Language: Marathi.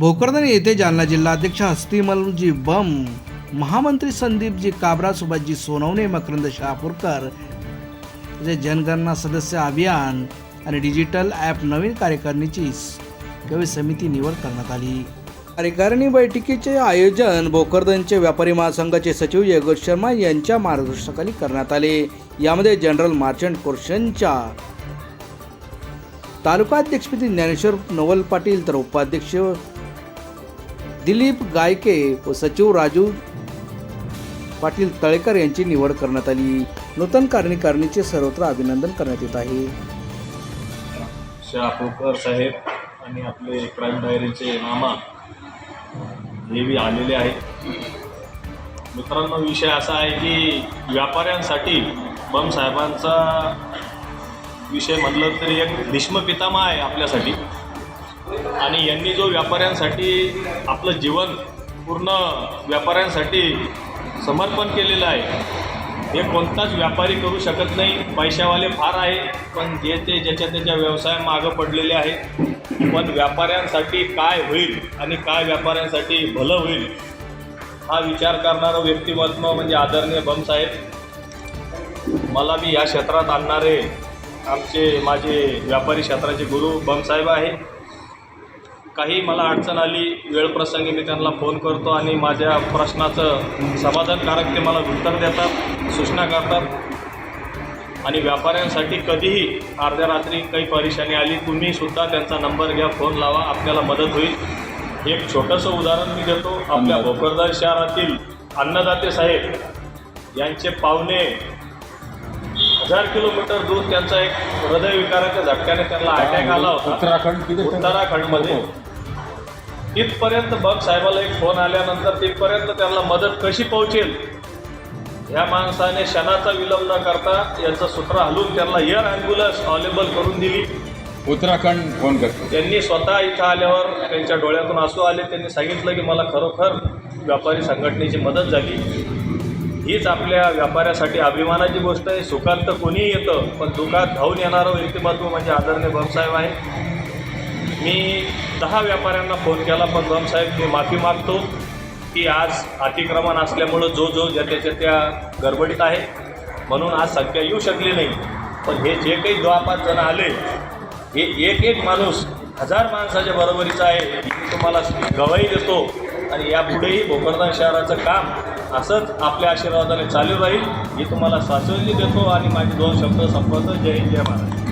भोकरदन येथे जालना जिल्हाध्यक्ष हस्तिमलजी बम महामंत्री संदीपजी काबरा सुभाषजी सोनवणे मकरंद शहापूरकर. जे जनगणना सदस्य अभियान आणि डिजिटल ॲप नवीन कार्यकारिणीची कवी समिती निवड करण्यात आली. कार्यकारिणी बैठकीचे आयोजन भोकरदनचे व्यापारी महासंघाचे सचिव योगेश शर्मा यांच्या मार्गदर्शनाखाली करण्यात आले. यामध्ये जनरल मार्चंट कोर्शनच्या तालुकाध्यक्षपदी ज्ञानेश्वर नवल पाटील तर उपाध्यक्ष दिलीप गायके व सचिव राजू पाटील तळेकर यांची निवड करण्यात आली. नूतन कार्यकारिणीचे सर्वत्र अभिनंदन करण्यात येत आहे. शहापूरकर साहेब आणि आपले क्राईम डायरीचे मामा हे बी आलेले आहेत. मित्रांनो विषय असा आहे की व्यापाऱ्यांसाठी बम साहेबांचा विषय म्हटलं तरी एक भीष्म पितामह आहे आपल्यासाठी. आणि यांनी जो व्यापाऱ्यांसाठी आपलं जीवन पूर्ण व्यापाऱ्यांसाठी समर्पण केलेलं आहे हे कोणताच व्यापारी करू शकत नाही. पैशावाले फार आहे पण जे ते ज्याच्या त्याच्या व्यवसाय मागं पडलेले आहेत. पण व्यापाऱ्यांसाठी काय होईल आणि काय व्यापाऱ्यांसाठी भलं होईल हा विचार करणारं व्यक्तिमत्व म्हणजे आदरणीय बमसाहेब मला बी या क्षेत्रात आणणारे आमचे माझे व्यापारी क्षेत्राचे गुरु बमसाहेब आहे. काही मला अडचण आली वेळ प्रसंगी मी त्यांना फोन करतो आणि माझ्या प्रश्नाचं समाधानकारक ते मला उत्तर देतात सूचना करतात. आणि व्यापाऱ्यांसाठी कधीही अर्ध्या रात्री काही परेशानी आली तुम्हीसुद्धा त्यांचा नंबर घ्या फोन लावा आपल्याला मदत होईल. एक छोटंसं उदाहरण मी देतो. आपल्या भोकरदार शहरातील अन्नदाते साहेब यांचे पाहुणे हजार किलोमीटर दूर त्यांचा एक हृदयविकाराच्या झटक्याने त्यांना अटॅक आला होता. उत्तराखंड उत्तराखंडमध्ये. तिथपर्यंत बघ साहेबाला एक फोन आल्यानंतर तिथपर्यंत त्यांना मदत कशी पोहोचेल? ह्या माणसाने क्षणाचा विलंब न करता याचं सूत्र हलवून त्यांना एअर ॲम्ब्युलन्स अवेलेबल करून दिली. उत्तराखंड फोन करतो. त्यांनी स्वतः इथं आल्यावर त्यांच्या डोळ्यातून आसू आले. त्यांनी सांगितलं की मला खरोखर व्यापारी संघटनेची मदत झाली. हीच आपल्या व्यापाऱ्यासाठी अभिमानाची गोष्ट आहे. सुखात तर कोणीही येतं पण दुःखात धावून येणारं व्यक्तिमत्व म्हणजे आदरणीय भाऊसाहेब आहे. मी दहा व्यापाऱ्यांना फोन केला पण साहेब मी माफी मागतो की आज अतिक्रमण असल्यामुळं जो जो ज्या त्याच्या त्या गडबडीत आहे. म्हणून आज संख्या येऊ शकली नाही. पण हे जे काही दहा पाच जण आले हे एक एक माणूस हजार माणसाच्या बरोबरीचा आहे मी तुम्हाला गवाही देतो. आणि यापुढेही भोकरदान शहराचं काम असंच आपल्या आशीर्वादाने चालू राहील हे तुम्हाला शाश्वती देतो. आणि माझे दोन शब्द संपवतो. जय हिंद जय महाराज